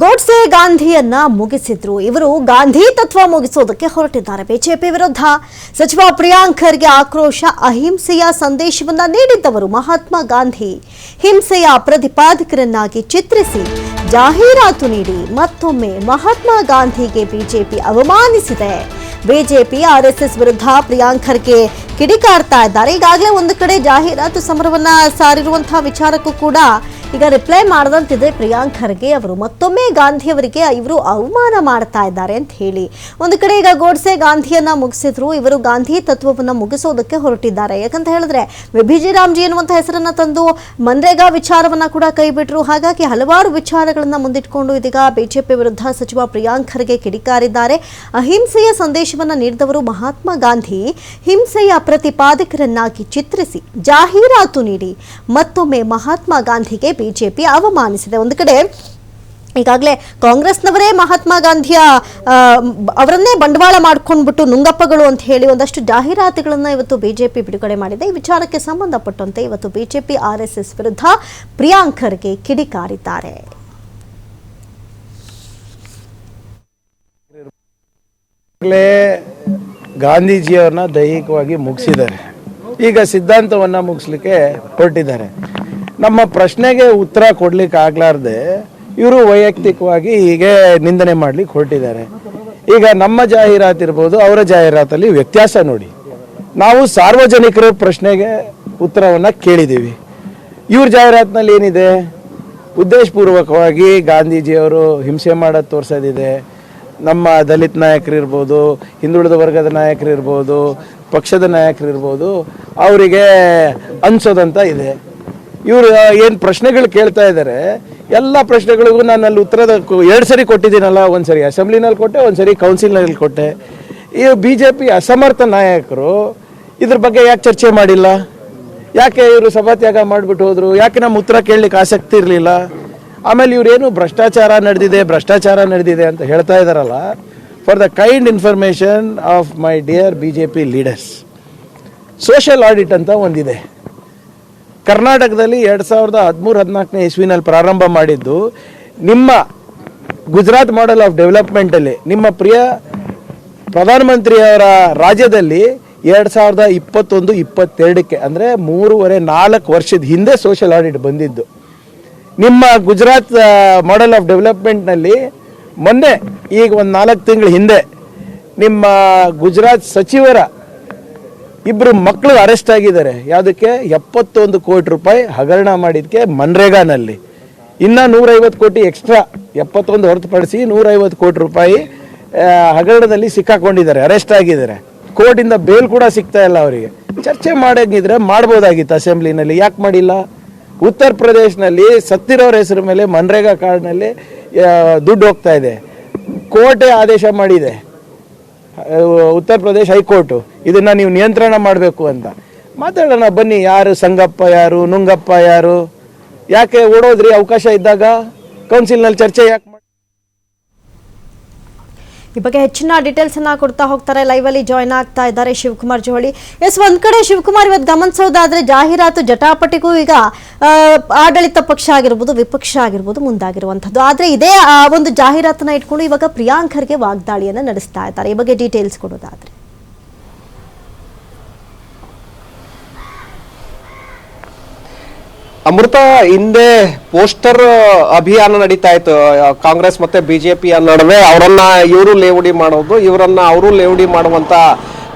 ಗೋಡ್ಸೆ ಗಾಂಧಿಯನ್ನ ಮುಗಿಸಿದ್ರು. ಇವರು ಗಾಂಧಿ ತತ್ವ ಮುಗಿಸೋದಕ್ಕೆ ಹೊರಟಿದ್ದಾರೆ. ಬಿಜೆಪಿ ವಿರುದ್ಧ ಸಚಿವ ಪ್ರಿಯಾಂಕ್ ಖರ್ಗೆ ಆಕ್ರೋಶ, ಅಹಿಂಸೆಯ ಸಂದೇಶವನ್ನ ನೀಡಿದ್ದವರು ಮಹಾತ್ಮ ಗಾಂಧಿ. ಹಿಂಸೆಯ ಪ್ರತಿಪಾದಕರನ್ನಾಗಿ ಚಿತ್ರಿಸಿ ಜಾಹೀರಾತು ನೀಡಿ ಮತ್ತೊಮ್ಮೆ ಮಹಾತ್ಮ ಗಾಂಧಿಗೆ ಬಿಜೆಪಿ ಅವಮಾನಿಸಿದೆ. ಬಿಜೆಪಿ ಆರ್ಎಸ್ಎಸ್ ವಿರುದ್ಧ ಪ್ರಿಯಾಂಕ್ ಖರ್ಗೆ ಕಿಡಿಕಾರ್ತಾ ಇದ್ದಾರೆ. ಈಗಾಗಲೇ ಒಂದು ಕಡೆ ಜಾಹೀರಾತು ಸಮರವನ್ನ ಸಾರಿರುವಂತಹ ವಿಚಾರಕ್ಕೂ ಕೂಡ ಈಗ ರಿಪ್ಲೈ ಮಾಡದಂತಿದೆ ಪ್ರಿಯಾಂಕ್ ಖರ್ಗೆ ಅವರು, ಮತ್ತೊಮ್ಮೆ ಗಾಂಧಿ ಅವರಿಗೆ ಇವರು ಅವಮಾನ ಮಾಡ್ತಾ ಇದ್ದಾರೆ ಅಂತ ಹೇಳಿ. ಒಂದು ಕಡೆ ಈಗ ಗೋಡ್ಸೆ ಗಾಂಧಿಯನ್ನ ಮುಗಿಸಿದ್ರು, ಇವರು ಗಾಂಧಿ ತತ್ವವನ್ನು ಮುಗಿಸೋದಕ್ಕೆ ಹೊರಟಿದ್ದಾರೆ. ಯಾಕಂತ ಹೇಳಿದ್ರೆ, ವಿಭಿಜಿ ರಾಮ್ಜಿ ಎನ್ನುವಂತ ಹೆಸರನ್ನ ತಂದು ಮನ್ರೇಗಾ ವಿಚಾರವನ್ನ ಕೂಡ ಕೈಬಿಟ್ರು. ಹಾಗಾಗಿ ಹಲವಾರು ವಿಚಾರಗಳನ್ನ ಮುಂದಿಟ್ಕೊಂಡು ಇದೀಗ ಬಿಜೆಪಿ ವಿರುದ್ಧ ಸಚಿವ ಪ್ರಿಯಾಂಕ್ ಖರ್ಗೆ ಕಿಡಿಕಾರಿದ್ದಾರೆ. ಅಹಿಂಸೆಯ ಸಂದೇಶವನ್ನ ನೀಡಿದವರು ಮಹಾತ್ಮ ಗಾಂಧಿ. ಹಿಂಸೆಯ ಪ್ರತಿಪಾದಕರನ್ನಾಗಿ ಚಿತ್ರಿಸಿ ಜಾಹೀರಾತು ನೀಡಿ. ಮತ್ತೊಮ್ಮೆ ಮಹಾತ್ಮ ಗಾಂಧಿಗೆ ಬಿಜೆಪಿ ಅವಮಾನಿಸಿದೆ. ಒಂದು ಕಡೆ ಈಗಾಗಲೇ ಕಾಂಗ್ರೆಸ್ನವರೇ ಮಹಾತ್ಮ ಗಾಂಧಿಯ ಅವರನ್ನೇ ಬಂಡವಾಳ ಮಾಡ್ಕೊಂಡ್ಬಿಟ್ಟು ನುಂಗಪ್ಪಗಳು ಅಂತ ಹೇಳಿ ಒಂದಷ್ಟು ಜಾಹೀರಾತುಗಳನ್ನು ಇವತ್ತು ಬಿಜೆಪಿ ಬಿಡುಗಡೆ ಮಾಡಿದೆ. ಈ ವಿಚಾರಕ್ಕೆ ಸಂಬಂಧಪಟ್ಟಂತೆ ಇವತ್ತು ಬಿಜೆಪಿ ಆರ್ಎಸ್ಎಸ್ ವಿರುದ್ಧ ಪ್ರಿಯಾಂಕ್ ಖರ್ಗೆ ಕಿಡಿಕಾರಿದ್ದಾರೆ. ಈಗಲೇ ಗಾಂಧೀಜಿಯವ್ರನ್ನ ದೈಹಿಕವಾಗಿ ಮುಗಿಸಿದ್ದಾರೆ. ಈಗ ಸಿದ್ಧಾಂತವನ್ನು ಮುಗಿಸ್ಲಿಕ್ಕೆ ಹೊರಟಿದ್ದಾರೆ. ನಮ್ಮ ಪ್ರಶ್ನೆಗೆ ಉತ್ತರ ಕೊಡ್ಲಿಕ್ಕೆ ಆಗ್ಲಾರ್ದೆ ಇವರು ವೈಯಕ್ತಿಕವಾಗಿ ಹೀಗೆ ನಿಂದನೆ ಮಾಡ್ಲಿಕ್ಕೆ ಹೊರಟಿದ್ದಾರೆ. ಈಗ ನಮ್ಮ ಜಾಹೀರಾತ್ ಇರ್ಬೋದು, ಅವರ ಜಾಹೀರಾತಲ್ಲಿ ವ್ಯತ್ಯಾಸ ನೋಡಿ. ನಾವು ಸಾರ್ವಜನಿಕರ ಪ್ರಶ್ನೆಗೆ ಉತ್ತರವನ್ನು ಕೇಳಿದ್ದೀವಿ ಇವ್ರ ಜಾಹೀರಾತಿನಲ್ಲಿ ಏನಿದೆ? ಉದ್ದೇಶಪೂರ್ವಕವಾಗಿ ಗಾಂಧೀಜಿಯವರು ಹಿಂಸೆ ಮಾಡೋದು ತೋರಿಸೋದಿದೆ. ನಮ್ಮ ದಲಿತ ನಾಯಕರು ಇರ್ಬೋದು ಹಿಂದುಳಿದ ವರ್ಗದ ನಾಯಕರು ಇರ್ಬೋದು ಪಕ್ಷದ ನಾಯಕರು ಇರ್ಬೋದು ಅವರಿಗೆ ಅನ್ಸೋದಂತ ಇದೆ. ಇವರು ಏನು ಪ್ರಶ್ನೆಗಳು ಕೇಳ್ತಾ ಇದ್ದಾರೆ ಎಲ್ಲ ಪ್ರಶ್ನೆಗಳಿಗೂ ನಾನು ಅಲ್ಲಿ ಉತ್ತರದ ಎರಡು ಸರಿ ಕೊಟ್ಟಿದ್ದೀನಲ್ಲ, ಒಂದು ಸರಿ ಅಸೆಂಬ್ಲಿನಲ್ಲಿ ಕೊಟ್ಟೆ, ಒಂದು ಸರಿ ಕೌನ್ಸಿಲ್ನಲ್ಲಿ ಕೊಟ್ಟೆ. ಈ ಬಿ ಜೆ ಪಿ ಅಸಮರ್ಥ ನಾಯಕರು ಇದ್ರ ಬಗ್ಗೆ ಯಾಕೆ ಚರ್ಚೆ ಮಾಡಿಲ್ಲ? ಯಾಕೆ ಇವರು ಸಭಾತ್ಯಾಗ ಮಾಡಿಬಿಟ್ಟು ಹೋದರು? ಯಾಕೆ ನಮ್ಮ ಉತ್ತರ ಕೇಳಲಿಕ್ಕೆ ಆಸಕ್ತಿ ಇರಲಿಲ್ಲ? ಆಮೇಲೆ ಇವ್ರೇನು ಭ್ರಷ್ಟಾಚಾರ ನಡೆದಿದೆ ಭ್ರಷ್ಟಾಚಾರ ನಡೆದಿದೆ ಅಂತ ಹೇಳ್ತಾ ಇದ್ದಾರಲ್ಲ for the kind information of my dear B J P leaders social audit ಅಂತ ಒಂದಿದೆ. ಕರ್ನಾಟಕದಲ್ಲಿ ಎರಡು ಸಾವಿರದ ಹದಿಮೂರು ಹದಿನಾಲ್ಕನೇ ಇಸ್ವಿನಲ್ಲಿ ಪ್ರಾರಂಭ ಮಾಡಿದ್ದು ನಿಮ್ಮ ಗುಜರಾತ್ ಮಾಡೆಲ್ ಆಫ್ ಡೆವಲಪ್ಮೆಂಟಲ್ಲಿ ನಿಮ್ಮ ಪ್ರಿಯ ಪ್ರಧಾನಮಂತ್ರಿಯವರ ರಾಜ್ಯದಲ್ಲಿ ಎರಡು ಸಾವಿರದ ಇಪ್ಪತ್ತೊಂದು, ಇಪ್ಪತ್ತೆರಡಕ್ಕೆ, ಅಂದರೆ ಮೂರುವರೆ, ನಾಲ್ಕು ವರ್ಷದ ಹಿಂದೆ ಸೋಷಿಯಲ್ ಆಡಿಟ್ ಬಂದಿದ್ದು. ನಿಮ್ಮ ಗುಜರಾತ್ ಮಾಡೆಲ್ ಆಫ್ ಡೆವಲಪ್ಮೆಂಟ್ನಲ್ಲಿ ಮೊನ್ನೆ, ಈಗ ಒಂದು ನಾಲ್ಕು ತಿಂಗಳ ಹಿಂದೆ, ನಿಮ್ಮ ಗುಜರಾತ್ ಸಚಿವರ ಇಬ್ಬರು ಮಕ್ಕಳು ಅರೆಸ್ಟ್ ಆಗಿದ್ದಾರೆ. ಯಾವುದಕ್ಕೆ? ಎಪ್ಪತ್ತೊಂದು ಕೋಟಿ ರೂಪಾಯಿ ಹಗರಣ ಮಾಡಿದ್ದಕ್ಕೆ ಮನ್ರೇಗಾನಲ್ಲಿ. ಇನ್ನೂ ನೂರೈವತ್ತು ಕೋಟಿ ಎಕ್ಸ್ಟ್ರಾ ಎಪ್ಪತ್ತೊಂದು ಹೊರತುಪಡಿಸಿ ನೂರೈವತ್ತು ಕೋಟಿ ರೂಪಾಯಿ ಹಗರಣದಲ್ಲಿ ಸಿಕ್ಕಾಕೊಂಡಿದ್ದಾರೆ ಅರೆಸ್ಟ್ ಆಗಿದ್ದಾರೆ. ಕೋರ್ಟಿಂದ ಬೇಲ್ ಕೂಡ ಸಿಗ್ತಾ ಇಲ್ಲ ಅವರಿಗೆ. ಚರ್ಚೆ ಮಾಡಂಗಿದ್ರೆ ಮಾಡ್ಬೋದಾಗಿತ್ತು ಅಸೆಂಬ್ಲಿನಲ್ಲಿ. ಯಾಕೆ ಮಾಡಿಲ್ಲ? ಉತ್ತರ ಪ್ರದೇಶನಲ್ಲಿ ಸತ್ತಿರೋರ ಹೆಸರು ಮೇಲೆ ಮನ್ರೇಗಾ ಕಾರ್ಡ್ನಲ್ಲಿ ದುಡ್ಡು ಹೋಗ್ತಾ ಇದೆ. ಕೋರ್ಟೇ ಆದೇಶ ಮಾಡಿದೆ. ಉತ್ತರ ಪ್ರದೇಶ ಹೈಕೋರ್ಟು. ಇದನ್ನು ನೀವು ನಿಯಂತ್ರಣ ಮಾಡಬೇಕು ಅಂತ. ಮಾತಾಡೋಣ, ಬನ್ನಿ, ಯಾರು ಸಂಗಪ್ಪ, ಯಾರು ನುಂಗಪ್ಪ, ಯಾರು? ಯಾಕೆ ಓಡೋದ್ರಿ ಅವಕಾಶ ಇದ್ದಾಗ? ಕೌನ್ಸಿಲ್ನಲ್ಲಿ ಚರ್ಚೆ ಯಾಕೆ ಈ ಬಗ್ಗೆ ಹೆಚ್ಚಿನ ಡೀಟೇಲ್ಸ್ ಅನ್ನ ಕೊಡ್ತಾ ಹೋಗ್ತಾರೆ. ಲೈವ್ ಅಲ್ಲಿ ಜಾಯ್ನ್ ಆಗ್ತಾ ಇದ್ದಾರೆ ಶಿವಕುಮಾರ್ ಜೋಳಿ. ಎಸ್ ಒಂದ್ ಕಡೆ ಶಿವಕುಮಾರ್ ಇವತ್ತು ಗಮನಿಸೋದಾದ್ರೆ ಜಾಹೀರಾತು ಜಟಾಪಟಿಗೂ ಈಗ ಆಡಳಿತ ಪಕ್ಷ ಆಗಿರ್ಬೋದು, ವಿಪಕ್ಷ ಆಗಿರ್ಬೋದು ಮುಂದಾಗಿರುವಂತದ್ದು ಆದ್ರೆ ಇದೇ ಒಂದು ಜಾಹೀರಾತನ್ನ ಇಟ್ಕೊಂಡು ಇವಾಗ ಪ್ರಿಯಾಂಕರ್ಗೆ ವಾಗ್ದಾಳಿಯನ್ನ ನಡೆಸ್ತಾ ಇದ್ದಾರೆ. ಈ ಬಗ್ಗೆ ಡೀಟೇಲ್ಸ್ ಕೊಡೋದಾದ್ರೆ. ಅಮೃತ, ಹಿಂದೆ ಪೋಸ್ಟರ್ ಅಭಿಯಾನ ನಡೀತಾ ಇತ್ತು ಕಾಂಗ್ರೆಸ್ ಮತ್ತೆ ಬಿಜೆಪಿಯ ನಡುವೆ ಅವರನ್ನ ಇವರು ಲೇವಡಿ ಮಾಡೋದು, ಇವರನ್ನ ಅವರು ಲೇವಡಿ ಮಾಡುವಂತ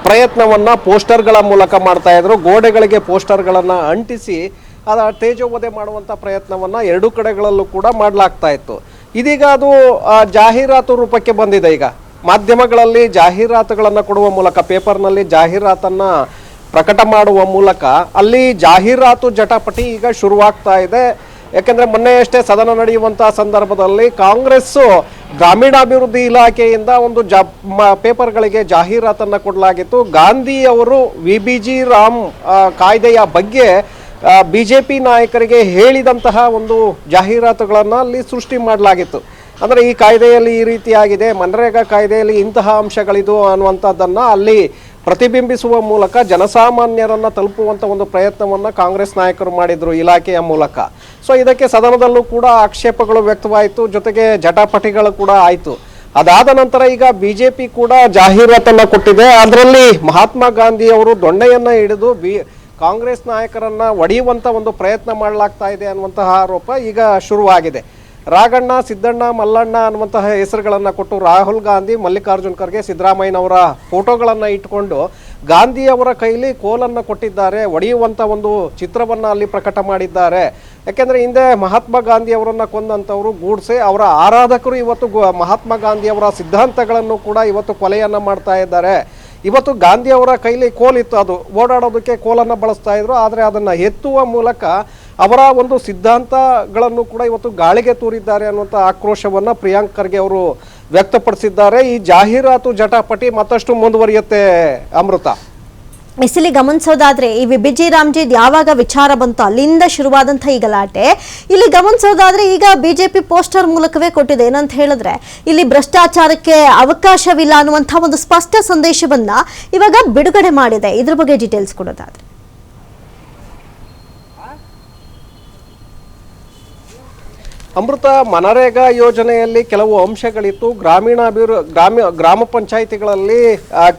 ಪ್ರಯತ್ನವನ್ನ ಪೋಸ್ಟರ್ಗಳ ಮೂಲಕ ಮಾಡ್ತಾ ಇದ್ರು ಗೋಡೆಗಳಿಗೆ ಪೋಸ್ಟರ್ಗಳನ್ನ ಅಂಟಿಸಿ, ಅದ ತೇಜೋವಧೆ ಮಾಡುವಂತ ಪ್ರಯತ್ನವನ್ನ ಎರಡು ಕಡೆಗಳಲ್ಲೂ ಕೂಡ ಮಾಡಲಾಗ್ತಾ ಇತ್ತು ಇದೀಗ ಅದು ಜಾಹೀರಾತು ರೂಪಕ್ಕೆ ಬಂದಿದೆ ಈಗ. ಮಾಧ್ಯಮಗಳಲ್ಲಿ ಜಾಹೀರಾತುಗಳನ್ನು ಕೊಡುವ ಮೂಲಕ, ಪೇಪರ್ನಲ್ಲಿ ಜಾಹೀರಾತನ್ನ ಪ್ರಕಟ ಮಾಡುವ ಮೂಲಕ ಅಲ್ಲಿ ಜಾಹೀರಾತು ಜಟಾಪಟಿ ಈಗ ಶುರುವಾಗ್ತಾ ಇದೆ. ಯಾಕೆಂದ್ರೆ ಮೊನ್ನೆಯಷ್ಟೇ ಸದನ ನಡೆಯುವಂತಹ ಸಂದರ್ಭದಲ್ಲಿ ಕಾಂಗ್ರೆಸ್ ಗ್ರಾಮೀಣಾಭಿವೃದ್ಧಿ ಇಲಾಖೆಯಿಂದ ಒಂದು ಜಾ ಪೇಪರ್ಗಳಿಗೆ ಜಾಹೀರಾತನ್ನು ಕೊಡಲಾಗಿತ್ತು. ಗಾಂಧಿ ಅವರು ವಿ ಬಿ ಜಿ ರಾಮ್ ಕಾಯ್ದೆಯ ಬಗ್ಗೆ ಬಿ ಜೆ ಪಿ ನಾಯಕರಿಗೆ ಹೇಳಿದಂತಹ ಒಂದು ಜಾಹೀರಾತುಗಳನ್ನು ಅಲ್ಲಿ ಸೃಷ್ಟಿ ಮಾಡಲಾಗಿತ್ತು. ಅಂದ್ರೆ ಈ ಕಾಯ್ದೆಯಲ್ಲಿ ಈ ರೀತಿಯಾಗಿದೆ. ಮನರೇಗಾ ಕಾಯ್ದೆಯಲ್ಲಿ ಇಂತಹ ಅಂಶಗಳಿದು ಅನ್ನುವಂಥದ್ದನ್ನು ಅಲ್ಲಿ ಪ್ರತಿಬಿಂಬಿಸುವ ಮೂಲಕ ಜನಸಾಮಾನ್ಯರನ್ನು ತಲುಪುವಂಥ ಒಂದು ಪ್ರಯತ್ನವನ್ನು ಕಾಂಗ್ರೆಸ್ ನಾಯಕರು ಮಾಡಿದರು ಇಲಾಖೆಯ ಮೂಲಕ. ಸೊ ಇದಕ್ಕೆ ಸದನದಲ್ಲೂ ಕೂಡ ಆಕ್ಷೇಪಗಳು ವ್ಯಕ್ತವಾಯಿತು, ಜೊತೆಗೆ ಜಟಾಪಟಿಗಳು ಕೂಡ ಆಯಿತು. ಅದಾದ ನಂತರ ಈಗ ಬಿಜೆಪಿ ಕೂಡ ಜಾಹೀರಾತನ್ನು ಕೊಟ್ಟಿದೆ. ಅದರಲ್ಲಿ ಮಹಾತ್ಮ ಗಾಂಧಿ ಅವರು ದೊಣ್ಣೆಯನ್ನ ಹಿಡಿದು ಬಿ, ಕಾಂಗ್ರೆಸ್ ನಾಯಕರನ್ನ ಒಡೆಯುವಂಥ ಒಂದು ಪ್ರಯತ್ನ ಮಾಡಲಾಗ್ತಾ ಇದೆ ಅನ್ನುವಂತಹ ಆರೋಪ ಈಗ ಶುರುವಾಗಿದೆ. ರಾಗಣ್ಣ, ಸಿದ್ದಣ್ಣ, ಮಲ್ಲಣ್ಣ ಅನ್ನುವಂತಹ ಹೆಸರುಗಳನ್ನು ಕೊಟ್ಟು ರಾಹುಲ್ ಗಾಂಧಿ, ಮಲ್ಲಿಕಾರ್ಜುನ್ ಖರ್ಗೆ, ಸಿದ್ದರಾಮಯ್ಯನವರ ಫೋಟೋಗಳನ್ನು ಇಟ್ಕೊಂಡು ಗಾಂಧಿ ಅವರ ಕೈಲಿ ಕೋಲನ್ನ ಕೊಟ್ಟಿದ್ದಾರೆ, ಒಡೆಯುವಂತ ಒಂದು ಚಿತ್ರವನ್ನ ಅಲ್ಲಿ ಪ್ರಕಟ ಮಾಡಿದ್ದಾರೆ. ಯಾಕೆಂದರೆ ಹಿಂದೆ ಮಹಾತ್ಮ ಗಾಂಧಿ ಅವರನ್ನ ಕೊಂದಂತವರು ಗೂಡ್ಸೆ, ಅವರ ಆರಾಧಕರು ಇವತ್ತು ಮಹಾತ್ಮ ಗಾಂಧಿ ಅವರ ಸಿದ್ಧಾಂತಗಳನ್ನು ಕೂಡ ಇವತ್ತು ಕೊಲೆಯನ್ನ ಮಾಡ್ತಾ ಇದ್ದಾರೆ. ಇವತ್ತು ಗಾಂಧಿ ಅವರ ಕೈಲಿ ಕೋಲಿತ್ತು ಅದು ಓಡಾಡೋದಕ್ಕೆ ಕೋಲನ್ನು ಬಳಸ್ತಾ ಇದ್ರು, ಆದರೆ ಅದನ್ನು ಎತ್ತುವ ಮೂಲಕ ಅವರ ಒಂದು ಸಿದ್ಧಾಂತಗಳನ್ನು ಕೂಡ ಇವತ್ತು ಗಾಳಿಗೆ ತೂರಿದ್ದಾರೆ ಅನ್ನುವಂಥ ಆಕ್ರೋಶವನ್ನು ಪ್ರಿಯಾಂಕ್ ಖರ್ಗೆ ಅವರು ವ್ಯಕ್ತಪಡಿಸಿದ್ದಾರೆ. ಈ ಜಾಹೀರಾತು ಜಟಾಪಟಿ ಮತ್ತಷ್ಟು ಮುಂದುವರಿಯುತ್ತೆ ಅಮೃತ. ಇಸಲಿ ಗಮನಿಸೋದಾದ್ರೆ, ಈ ವಿಬಿಜಿ ರಾಮ್ಜಿ ಯಾವಾಗ ವಿಚಾರ ಬಂತು ಅಲ್ಲಿಂದ ಶುರುವಾದಂಥ ಈ ಗಲಾಟೆ. ಇಲ್ಲಿ ಗಮನಿಸೋದಾದ್ರೆ, ಈಗ ಬಿಜೆಪಿ ಪೋಸ್ಟರ್ ಮೂಲಕವೇ ಕೊಟ್ಟಿದೆ. ಏನಂತ ಹೇಳಿದ್ರೆ, ಇಲ್ಲಿ ಭ್ರಷ್ಟಾಚಾರಕ್ಕೆ ಅವಕಾಶವಿಲ್ಲ ಅನ್ನುವಂಥ ಒಂದು ಸ್ಪಷ್ಟ ಸಂದೇಶವನ್ನ ಇವಾಗ ಬಿಡುಗಡೆ ಮಾಡಿದೆ. ಇದ್ರ ಬಗ್ಗೆ ಡೀಟೇಲ್ಸ್ ಕೊಡೋದಾದ್ರೆ. ಅಮೃತ ಮನರೇಗಾ ಯೋಜನೆಯಲ್ಲಿ ಕೆಲವು ಅಂಶಗಳಿತ್ತು. ಗ್ರಾಮೀಣಾಭಿವೃ ಗ್ರಾಮ ಗ್ರಾಮ ಪಂಚಾಯಿತಿಗಳಲ್ಲಿ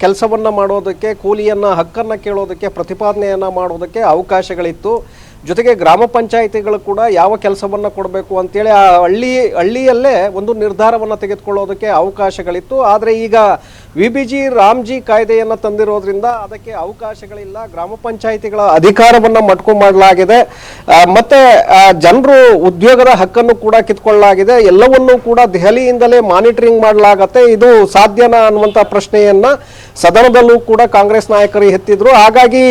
ಕೆಲಸವನ್ನು ಮಾಡೋದಕ್ಕೆ, ಕೂಲಿಯನ್ನು, ಹಕ್ಕನ್ನು ಕೇಳೋದಕ್ಕೆ, ಪ್ರತಿಪಾದನೆಯನ್ನು ಮಾಡೋದಕ್ಕೆ ಅವಕಾಶಗಳಿತ್ತು. ಜೊತೆಗೆ ಗ್ರಾಮ ಪಂಚಾಯಿತಿಗಳು ಕೂಡ ಯಾವ ಕೆಲಸವನ್ನು ಕೊಡಬೇಕು ಅಂತೇಳಿ ಆ ಹಳ್ಳಿ, ಹಳ್ಳಿಯಲ್ಲೇ ಒಂದು ನಿರ್ಧಾರವನ್ನು ತೆಗೆದುಕೊಳ್ಳೋದಕ್ಕೆ ಅವಕಾಶಗಳಿತ್ತು. ಆದರೆ ಈಗ ವಿ ಬಿ ಜಿ ರಾಮ್ಜಿ ಕಾಯ್ದೆಯನ್ನು ತಂದಿರೋದ್ರಿಂದ ಅದಕ್ಕೆ ಅವಕಾಶಗಳಿಲ್ಲ. ಗ್ರಾಮ ಪಂಚಾಯಿತಿಗಳ ಅಧಿಕಾರವನ್ನ ಮಟ್ಕು ಮಾಡಲಾಗಿದೆ. ಮತ್ತು ಜನರು ಉದ್ಯೋಗದ ಹಕ್ಕನ್ನು ಕೂಡ ಕಿತ್ಕೊಳ್ಳಲಾಗಿದೆ. ಎಲ್ಲವನ್ನೂ ಕೂಡ ದೆಹಲಿಯಿಂದಲೇ ಮಾನಿಟರಿಂಗ್ ಮಾಡಲಾಗತ್ತೆ. ಇದು ಸಾಧ್ಯನಾ ಅನ್ನುವಂಥ ಪ್ರಶ್ನೆಯನ್ನ ಸದನದಲ್ಲೂ ಕೂಡ ಕಾಂಗ್ರೆಸ್ ನಾಯಕರು ಎತ್ತಿದ್ರು. ಹಾಗಾಗಿ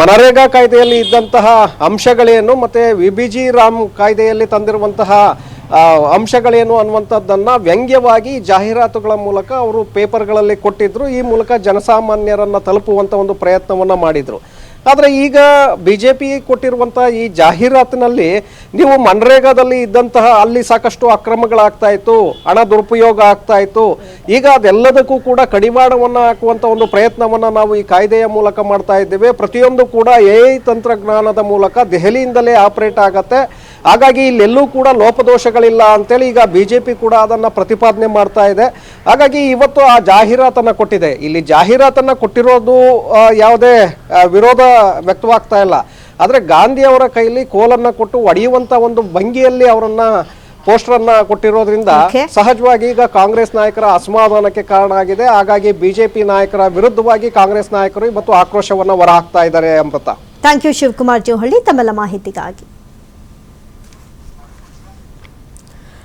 ಮನರೇಗಾ ಕಾಯ್ದೆಯಲ್ಲಿ ಇದ್ದಂತಹ ಅಂಶಗಳೇನು, ಮತ್ತೆ ವಿ ಬಿ ಜಿ ರಾಮ್ ಕಾಯ್ದೆಯಲ್ಲಿ ತಂದಿರುವಂತಹ ಅಂಶಗಳೇನು ಅನ್ನುವಂಥದ್ದನ್ನು ವ್ಯಂಗ್ಯವಾಗಿ ಜಾಹೀರಾತುಗಳ ಮೂಲಕ ಅವರು ಪೇಪರ್ಗಳಲ್ಲಿ ಕೊಟ್ಟಿದ್ದರು ಈ ಮೂಲಕ ಜನಸಾಮಾನ್ಯರನ್ನು ತಲುಪುವಂಥ ಒಂದು ಪ್ರಯತ್ನವನ್ನು ಮಾಡಿದ್ರು. ಆದರೆ ಈಗ ಬಿ ಜೆ ಪಿ ಕೊಟ್ಟಿರುವಂಥ ಈ ಜಾಹೀರಾತಿನಲ್ಲಿ ನೀವು ಮನ್ರೇಗಾದಲ್ಲಿ ಇದ್ದಂತಹ ಅಲ್ಲಿ ಸಾಕಷ್ಟು ಅಕ್ರಮಗಳಾಗ್ತಾ ಇತ್ತು, ಹಣ ದುರುಪಯೋಗ ಆಗ್ತಾ ಇತ್ತು. ಈಗ ಅದೆಲ್ಲದಕ್ಕೂ ಕೂಡ ಕಡಿವಾಣವನ್ನು ಹಾಕುವಂಥ ಒಂದು ಪ್ರಯತ್ನವನ್ನು ನಾವು ಈ ಕಾಯ್ದೆಯ ಮೂಲಕ ಮಾಡ್ತಾ ಇದ್ದೇವೆ. ಪ್ರತಿಯೊಂದು ಕೂಡ ಎ ತಂತ್ರಜ್ಞಾನದ ಮೂಲಕ ದೆಹಲಿಯಿಂದಲೇ ಆಪರೇಟ್ ಆಗತ್ತೆ. ಹಾಗಾಗಿ ಇಲ್ಲೆಲ್ಲೂ ಕೂಡ ಲೋಪದೋಷಗಳಿಲ್ಲ ಅಂತೇಳಿ ಈಗ ಬಿ ಜೆ ಪಿ ಕೂಡ ಅದನ್ನು ಪ್ರತಿಪಾದನೆ ಮಾಡ್ತಾ ಇದೆ. ಹಾಗಾಗಿ ಇವತ್ತು ಆ ಜಾಹೀರಾತನ್ನು ಕೊಟ್ಟಿದೆ. ಇಲ್ಲಿ ಜಾಹೀರಾತನ್ನು ಕೊಟ್ಟಿರೋದು ಯಾವುದೇ ವಿರೋಧ ವ್ಯಕ್ತವಾಗ್ತಾ ಇಲ್ಲ. ಆದರೆ ಗಾಂಧಿ ಅವರ ಕೈಲಿ ಕೋಲನ್ನು ಕೊಟ್ಟು ಒಡೆಯುವಂಥ ಒಂದು ಭಂಗಿಯಲ್ಲಿ ಅವರನ್ನ ಪೋಸ್ಟರನ್ನ ಕೊಟ್ಟಿರೋದ್ರಿಂದ. ಸಹಜವಾಗಿ ಈಗ ಕಾಂಗ್ರೆಸ್ ನಾಯಕರ ಅಸಮಾಧಾನಕ್ಕೆ ಕಾರಣ ಆಗಿದೆ. ಹಾಗಾಗಿ ಬಿಜೆಪಿ ನಾಯಕರ ವಿರುದ್ಧವಾಗಿ ಕಾಂಗ್ರೆಸ್ ನಾಯಕರು ಇವತ್ತು ಆಕ್ರೋಶವನ್ನು ಹೊರಹಾಕ್ತಾ ಇದ್ದಾರೆ ಅಮೃತ. Thank you Shivakumar Johalli. ತಮ್ಮೆಲ್ಲ ಮಾಹಿತಿಗಾಗಿ.